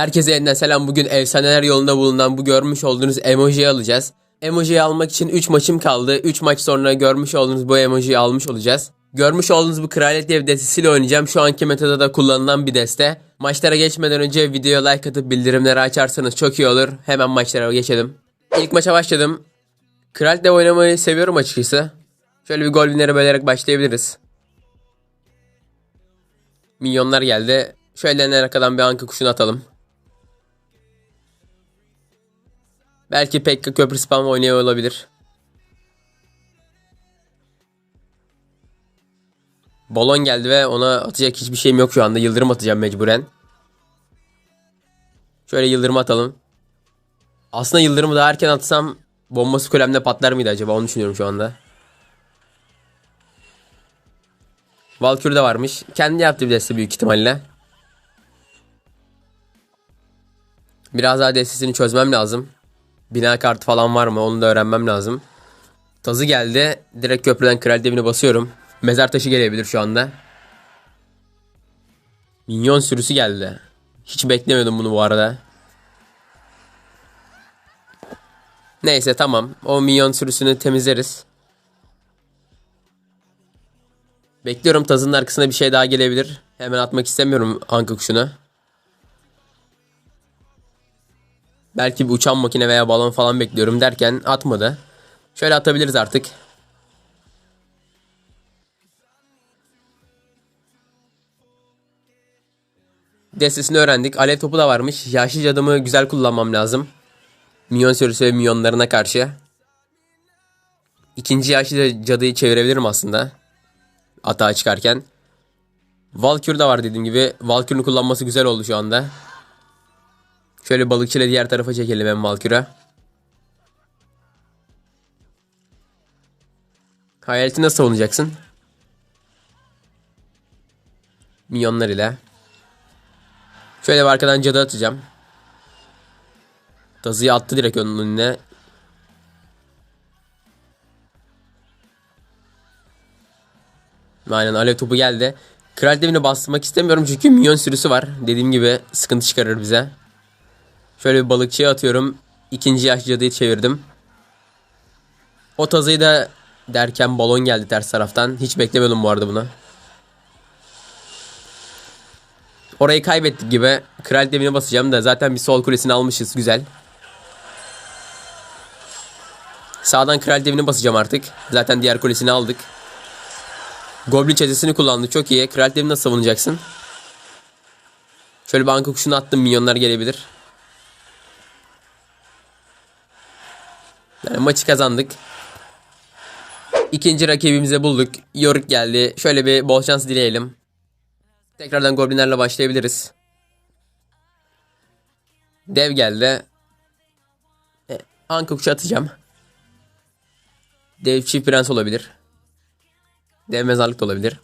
Herkese yeniden selam. Bugün efsaneler yolunda bulunan bu görmüş olduğunuz emojiyi alacağız. Emojiyi almak için 3 maçım kaldı. 3 maç sonra görmüş olduğunuz bu emojiyi almış olacağız. Görmüş olduğunuz bu Kraliyet Dev destesiyle oynayacağım. Şu anki metada da kullanılan bir deste. Maçlara geçmeden önce videoya like atıp bildirimleri açarsanız çok iyi olur. Hemen maçlara geçelim. İlk maça başladım. Kraliyet Dev oynamayı seviyorum açıkçası. Şöyle bir gol winner'e bölerek başlayabiliriz. Milyonlar geldi. Şöyle arkadan bir anka kuşunu atalım. Belki Pekka köprü spam oynuyor olabilir. Balon geldi ve ona atacak hiçbir şeyim yok şu anda. Yıldırım atacağım mecburen. Şöyle yıldırım atalım. Aslında yıldırımı daha erken atsam bombası kulemde patlar mıydı acaba onu düşünüyorum şu anda. Valkür de varmış. Kendi yaptığı bir deste büyük ihtimalle. Biraz daha destesini çözmem lazım. Bina kartı falan var mı onu da öğrenmem lazım. Tazı geldi. Direkt köprüden kral devine basıyorum. Mezar taşı gelebilir şu anda. Minyon sürüsü geldi. Hiç beklemiyordum bunu bu arada. Neyse tamam. O minyon sürüsünü temizleriz. Bekliyorum tazının arkasına bir şey daha gelebilir. Hemen atmak istemiyorum anka kuşuna. Belki bir uçan makine veya balon falan bekliyorum derken atmadı. Şöyle atabiliriz artık. Destesini öğrendik. Alev topu da varmış. Yaşlı cadımı güzel kullanmam lazım. Minyon sürüsü ve minyonlarına karşı. İkinci yaşlı cadıyı çevirebilirim aslında. Atağa çıkarken. Valkür de var dediğim gibi. Valkür'ün kullanması güzel oldu şu anda. Şöyle balıkçıyla diğer tarafa çekelim hem Valkür'e. Hayaleti nasıl savunacaksın? Milyonlar ile. Şöyle arkadan cadı atacağım. Tazıyı attı direkt onun önüne. Aynen alev topu geldi. Kral devini bastırmak istemiyorum çünkü minyon sürüsü var. Dediğim gibi sıkıntı çıkarır bize. Şöyle bir balıkçıya atıyorum. İkinci yaş cadıyı çevirdim. O tazıyı da derken balon geldi ters taraftan. Hiç beklemiyordum bu arada bunu. Orayı kaybettik gibi. Kral devine basacağım da zaten bir sol kulesini almışız. Güzel. Sağdan kral devine basacağım artık. Zaten diğer kulesini aldık. Goblin çetesini kullandı. Çok iyi. Kral devini nasıl savunacaksın? Şöyle banka kuşunu attım. Milyonlar gelebilir. Yani maçı kazandık. İkinci rakibimizi bulduk. Yorick geldi. Şöyle bir bol şans dileyelim. Tekrardan goblinlerle başlayabiliriz. Dev geldi. E, anka kuşu atacağım. Dev çift prens olabilir. Dev mezarlık da olabilir.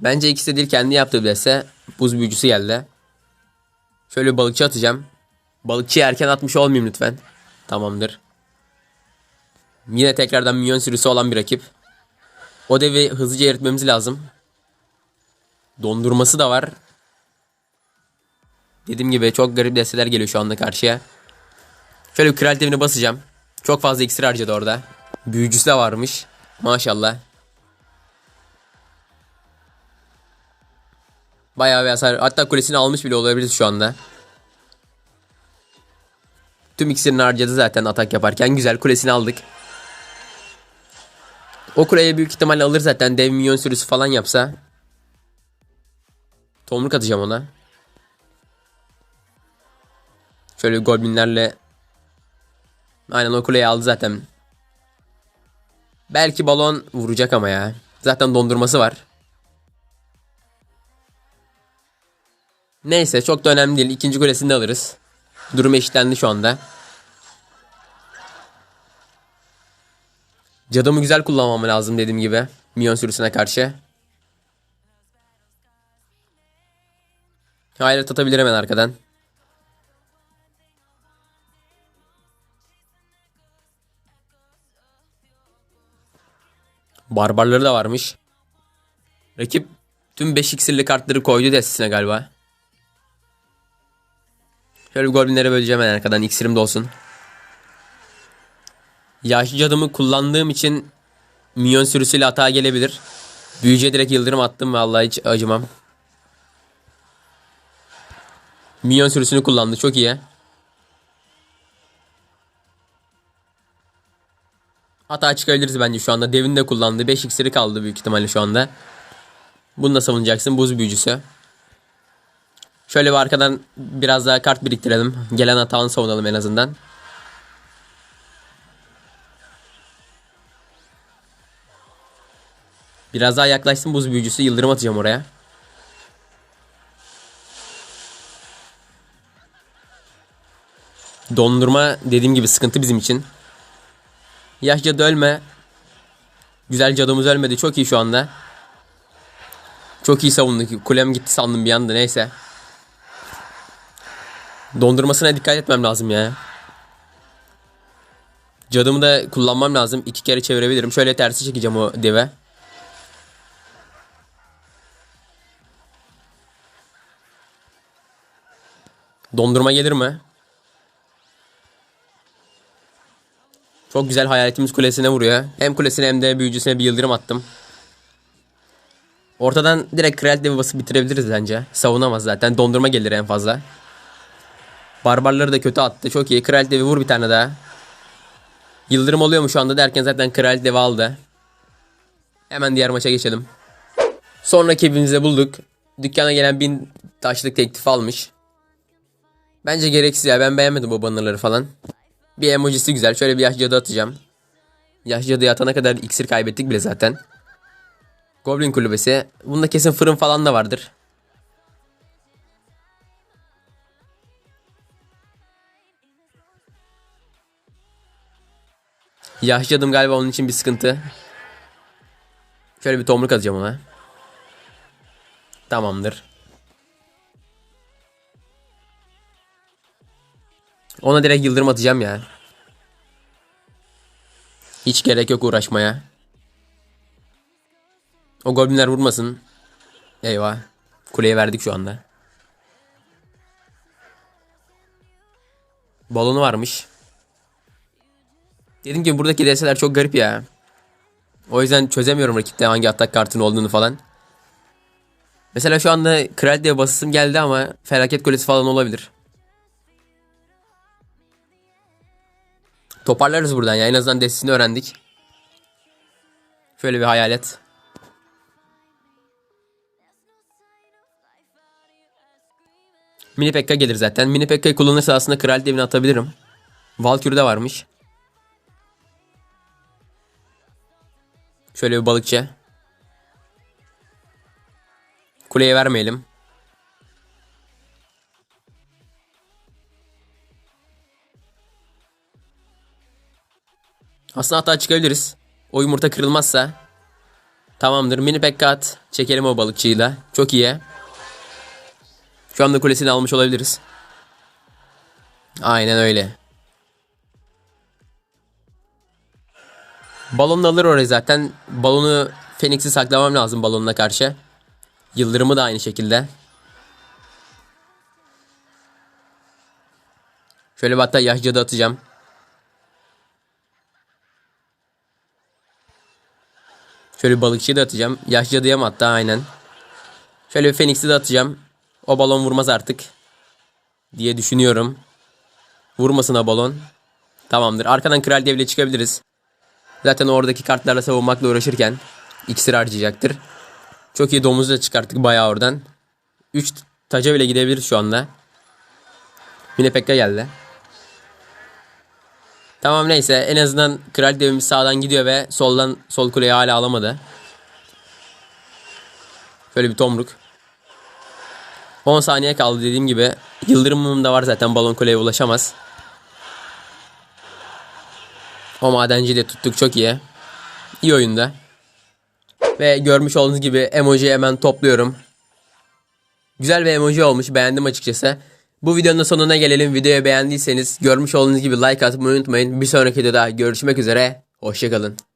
Bence ikisi de değil kendi yaptığı dese buz büyücüsü geldi. Şöyle balıkçı atacağım. Balıkçıyı erken atmış olmayayım lütfen. Tamamdır. Yine tekrardan minyon sürüsü olan bir rakip. O devi hızlıca eritmemiz lazım. Dondurması da var. Dediğim gibi çok garip desteler geliyor şu anda karşıya. Şöyle bir kral devini basacağım. Çok fazla iksir harcadı orada. Büyücüsü de varmış. Maşallah. Bayağı bir hasar. Hatta kulesini almış bile olabiliriz şu anda. Tüm iksirini harcadı zaten atak yaparken. Güzel kulesini aldık. O kuleye büyük ihtimalle alır zaten. Dev minyon sürüsü falan yapsa. Tomruk atacağım ona. Şöyle goblinlerle. Aynen o kuleyi aldı zaten. Belki balon vuracak ama ya. Zaten dondurması var. Neyse çok da önemli değil. İkinci kulesini de alırız. Durum eşitlendi şu anda. Cadımı güzel kullanmam lazım dediğim gibi. Minyon sürüsüne karşı. Hayret atabilir hemen arkadan. Barbarları da varmış. Rakip tüm 5 iksirli kartları koydu destesine galiba. Şöyle bir goblinlere böleceğim en arkadan iksirim de olsun. Yaşlı cadımı kullandığım için minyon sürüsüyle hata gelebilir. Büyücüye direkt yıldırım attım vallahi hiç acımam. Minyon sürüsünü kullandı çok iyi. Hata çıkabiliriz bence şu anda. Devin de kullandı. 5 iksiri kaldı büyük ihtimalle şu anda. Bunu da savunacaksın. Buz büyücüsü. Şöyle bir arkadan biraz daha kart biriktirelim. Gelen hatanı savunalım en azından. Biraz daha yaklaşsın buz büyücüsü. Yıldırım atacağım oraya. Dondurma dediğim gibi sıkıntı bizim için. Yaşça da ölme. Güzel cadımız ölmedi. Çok iyi şu anda. Çok iyi savunduk. Kulem gitti sandım bir anda. Neyse. Dondurmasına dikkat etmem lazım ya. Cadımı da kullanmam lazım. İki kere çevirebilirim. Şöyle tersi çekeceğim o deve. Dondurma gelir mi? Çok güzel hayaletimiz kulesine vuruyor. Hem kulesine hem de büyücüsüne bir yıldırım attım. Ortadan direkt kraliyet devi basıp bitirebiliriz bence. Savunamaz zaten. Dondurma gelir en fazla. Barbarları da kötü attı. Çok iyi. Kraliyet devi vur bir tane daha. Yıldırım oluyor mu şu anda derken zaten kraliyet devi aldı. Hemen diğer maça geçelim. Sonraki evimizi bulduk. Dükkana gelen bin taşlık teklif almış. Bence gereksiz ya. Ben beğenmedim bu bannerları falan. Bir emojisi güzel. Şöyle bir yaş cadı atacağım. Yaş cadı atana kadar iksir kaybettik bile zaten. Goblin kulübesi. Bunda kesin fırın falan da vardır. Yaş cadım galiba onun için bir sıkıntı. Şöyle bir tomruk atacağım ona. Tamamdır. Ona direkt yıldırım atacağım ya. Hiç gerek yok uğraşmaya. O goblinler vurmasın. Eyvah. Kuleye verdik şu anda. Balonu varmış. Dedim ki buradaki deseler çok garip ya. O yüzden çözemiyorum rakipte hangi atak kartının olduğunu falan. Mesela şu anda kral diye basısım geldi ama felaket kulesi falan olabilir. Toparlarız buradan ya. En azından destesini öğrendik. Şöyle bir hayalet. Mini Pekka gelir zaten. Mini Pekka'yı kullanırsa aslında kral devini atabilirim. Valkyrie de varmış. Şöyle bir balıkçı. Kuleye vermeyelim. Aslında hata çıkabiliriz. O yumurta kırılmazsa. Tamamdır. Mini pekka at. Çekelim o balıkçıyla. Çok iyi. Şu anda kulesini almış olabiliriz. Aynen öyle. Balonu alır oraya zaten. Balonu Phoenix'i saklamam lazım balonuna karşı. Yıldırımı da aynı şekilde. Şöyle bir hatta yaşlıca da atacağım. Şöyle bir balıkçıyı da atacağım. Yaşlı cadıya mı hatta aynen. Şöyle bir Phoenix'i de atacağım. O balon vurmaz artık. Diye düşünüyorum. Vurmasın o balon. Tamamdır. Arkadan kral devle çıkabiliriz. Zaten oradaki kartlarla savunmakla uğraşırken iksir harcayacaktır. Çok iyi domuzu da çıkarttık bayağı oradan. 3 taca bile gidebiliriz şu anda. Mine Pekka geldi. Tamam neyse en azından kral devimiz sağdan gidiyor ve soldan sol kuleyi hala alamadı. Şöyle bir tomruk. 10 saniye kaldı dediğim gibi. Yıldırımım da var zaten balon kuleye ulaşamaz. O madenciyi de tuttuk çok iyi. İyi oyunda. Ve görmüş olduğunuz gibi emoji hemen topluyorum. Güzel bir emoji olmuş beğendim açıkçası. Bu videonun sonuna gelelim. Videoyu beğendiyseniz görmüş olduğunuz gibi like atmayı unutmayın. Bir sonraki videoda görüşmek üzere. Hoşçakalın.